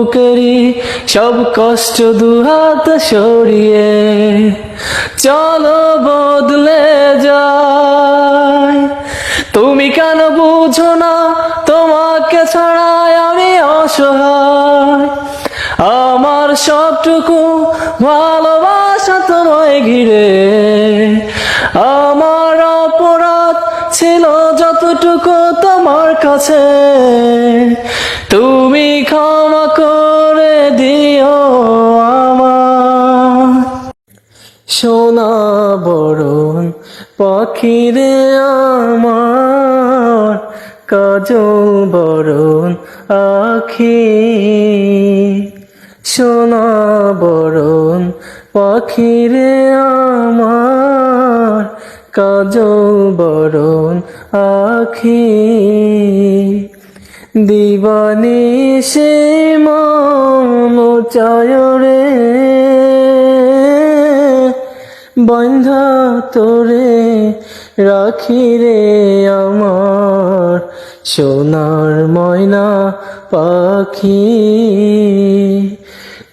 বুকেরি সব কষ্ট দুহাত সরিয়ে চলো বদলে যায়। তুমি কেন বুঝো না, তোমাকে ছাড়াই আমি অসহায়। আমার সবটুকু ভালোবাসা তোমায় ঘিরে। আমার অপরাধ ছিল যতটুকু তোমার কাছে। তুমি ক্ষমা সোনা বরণ পাখিরে আমার, কাজল বরণ আখি। সোনা বরণ পাখিরে আমার, কাজল বরণ আখি। দিবানি সে মন চায় রে। বন্ধা তোরে রাখি রে আমার। সোনার ময়না পাখি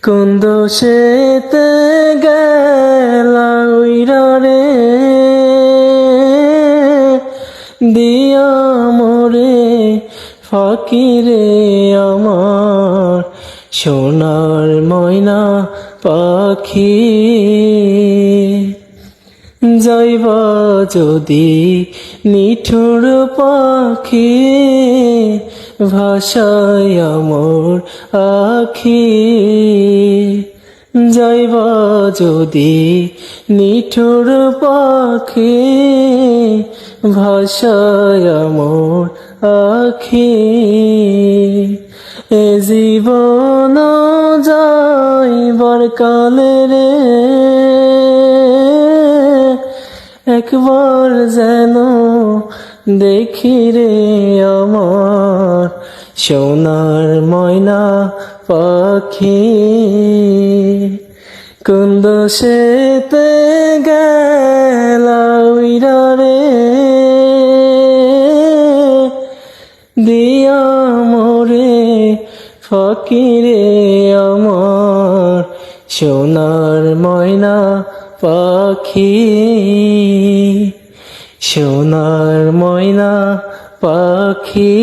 কুন্দ সেতে গেলা উইরা রে? মোরে ফাকিরে আমার। সোনার ময়না পাখি। যাইব যদি নিঠুর পাখি ভাষায় আমর আখি। যাইব যদি নিঠুর পাখি ভাষায় আমর আখি। এ জীবন যাইবার কালে রে একবার যেন দেখি রে আমার সোনার ময়না পাখি। কুন্দ সেতে গেলা রে। দিয়া মোরে ফকিরে আমার সোনার ময়না পাখি সোনার ময়না পাখি।